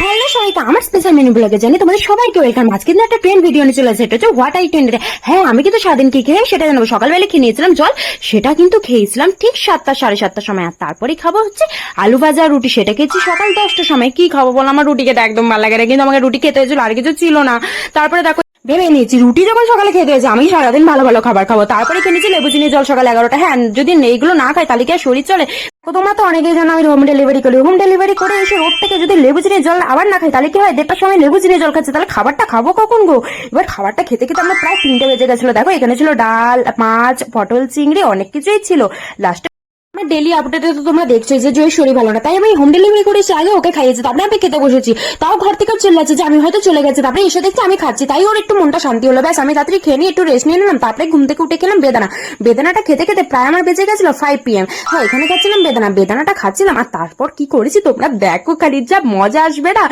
Hello সবাইকে আমার special menu ব্লগে জানি তোমাদের সবাইকে ওয়েলকাম আজকে কিন্তু একটা ট্রেন ভিডিও নিয়ে চলে আসে এটা হচ্ছে হোয়াট আই ট্রেন হ্যাঁ আমি কিন্তু স্বাধীন কি খেয়ে, সেটা জানাব। সকালবেলা খেয়ে নিয়েছিলাম জল, সেটা কিন্তু খেয়েছিলাম ঠিক সাতটা, সাড়ে সাতটার সময়। আর তারপরে খাব হচ্ছে আলু ভাজা রুটি। সেটা খেয়েছি সকাল দশটার সময়। কি খাব বলো? আমার রুটি খেতে একদম ভালো লাগে কিন্তু আমাকে রুটি খেতে হয়েছিল, আর কিছু ছিল না। তারপরে দেখো ভেবে নিয়েছি, রুটি যখন সকালে খেতে হয়েছে আমি সারাদিন ভালো ভালো খাবার খাব। তারপরে কিনেছি নিয়েছি লেবু চিনি জল সকাল এগারোটা। হ্যাঁ যদি এইগুলো না খাই, তাহলে কি আর শরীর চলে? তো তোমরা তো অনেকেই জানো, আমি হোম ডেলিভারি করি। হোম ডেলিভারি করে এসে রোড থেকে যদি লেবু চিনি জল আবার না খাই, তাহলে কি হয়? দেড়টার সময় লেবু চিনি জল খাচ্ছে, তাহলে খাবারটা খাব কখন গো? এবার খাবারটা খেতে খেতে আমরা প্রায় তিনটে বেজে গেছিল। দেখো, এখানে ছিল ডাল, মাছ, পটল, চিংড়ি, অনেক কিছুই ছিল। লাস্টে আমার ডেলি আপডেটে তো তোমরা দেখছ যে জয়ের শরীর ভালো না। তাই আমি হোম ডেলিভারি করেছি, আগে ওকে খাইয়েছি, তারপরে আমি খেতে বসেছি। তাও ঘর থেকে চলে যাচ্ছে যে আমি হয়তো চলে গেছে, তারপরে এসে দেখছি আমি খাচ্ছি। তাই ওর একটু মনটা শান্তি হলো। ব্যাস, আমি তাড়াতাড়ি খেয়ে নিয়ে একটু রেস্ট নিয়ে নিলাম, তারপরে ঘুম থেকে উঠে খেলাম বেদানা। বেদানাটা খেতে খেতে প্রায় আমার বেঁচে গেছিল ফাইভ পিএম হ্যাঁ এখানে খাচ্ছিলাম বেদানা। বেদানাটা খাচ্ছিলাম, আর তারপর কি করেছি তোমরা? দেখো খালি যা মজা আসবে না।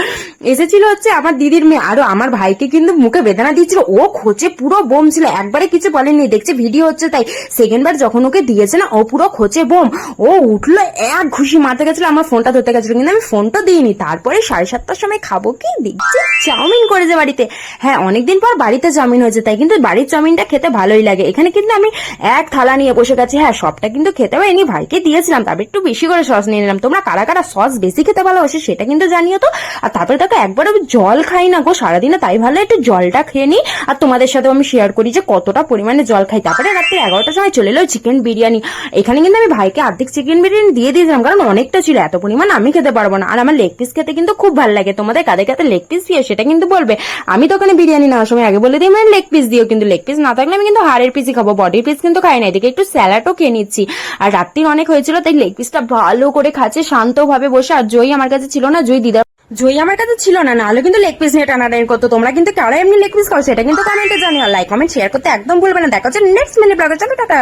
এসেছিল হচ্ছে আমার দিদির মেয়ে, আরও আমার ভাইকে কিন্তু মুখে বেদানা দিয়েছিল ও খোঁচে পুরো বোম ছিল, একবারে কিছু বলেনি দেখছে ভিডিও হচ্ছে তাই। সেকেন্ড বার যখন ওকে দিয়েছে না, ও পুরো খোঁচে বোম। ও উঠল, এক ঘুষি মারতে গেছিল, আমার ফোনটা ধরতে গেছিল, কিন্তু আমি ফোনটা দিইনি। তারপরে সাড়ে সাতটার সময় খাব কি? দেখছি চাউমিন করেছে বাড়িতে। হ্যাঁ অনেকদিন পর বাড়িতে চাউমিন হয়েছে, তাই কিন্তু বাড়ির চাউমিনটা খেতে ভালোই লাগে। এখানে কিন্তু আমি এক থালা নিয়ে বসে গেছি। হ্যাঁ সবটা কিন্তু খেতে হয় পারিনি ভাইকে দিয়েছিলাম তারপর একটু বেশি করে সস নিয়ে নিলাম। তোমরা কারা কারা সস বেশি খেতে ভালোবাসে সেটা কিন্তু জানিও তো। আর তারপরে দেখো একবার আমি জল খাই না গো, সারাদিনে তাই ভালো, একটু জলটা খেয়ে নিই। আর তোমাদের সাথে আমি শেয়ার করি যে কতটা পরিমাণে জল খাই। তারপরে রাত্রি এগারোটার সময় চলে এলো চিকেন বিরিয়ানি। এখানে কিন্তু আমি ভাইকে অর্ধেক চিকেন বিরিয়ানি দিয়ে দিয়েছিলাম, কারণ অনেকটা ছিল, এত পরিমাণ আমি খেতে পারব না। আর আমার লেগ পিস খেতে কিন্তু খুব ভালো লাগে। তোমাদের কাদের কাছে লেগ পিস দিয়ে সেটা কিন্তু বলবে। আমি তো ওখানে বিরিয়ানি নেওয়ার সময় আগে বলে দিই মানে লেগ পিস দিও কিন্তু। লেগ পিস না থাকলে আমি কিন্তু হাড়ের পিসই খাব বডির পিস কিন্তু খাই না। এদিকে একটু স্যালাডও খেয়ে নিচ্ছি। আর রাত্রির অনেক হয়েছিল, তাই লেগ পিসটা ভালো করে খাচ্ছে, শান্তভাবে বসে। আর জয়ী আমার কাছে ছিল না, জয়ী দিদা জয়ী আমার কাছে ছিল না, নাহলে কিন্তু লেগ পিস নিয়ে টানাটানি করতো। তোমরা কিন্তু কারা এমনি লেগ পিস খাও, সেটা কিন্তু কমেন্টে জানিও। লাইক কমেন্ট শেয়ার করতে একদম ভুলবে না। দেখা হচ্ছে নেক্সট মিনিট ব্লগে চলো, টাটা।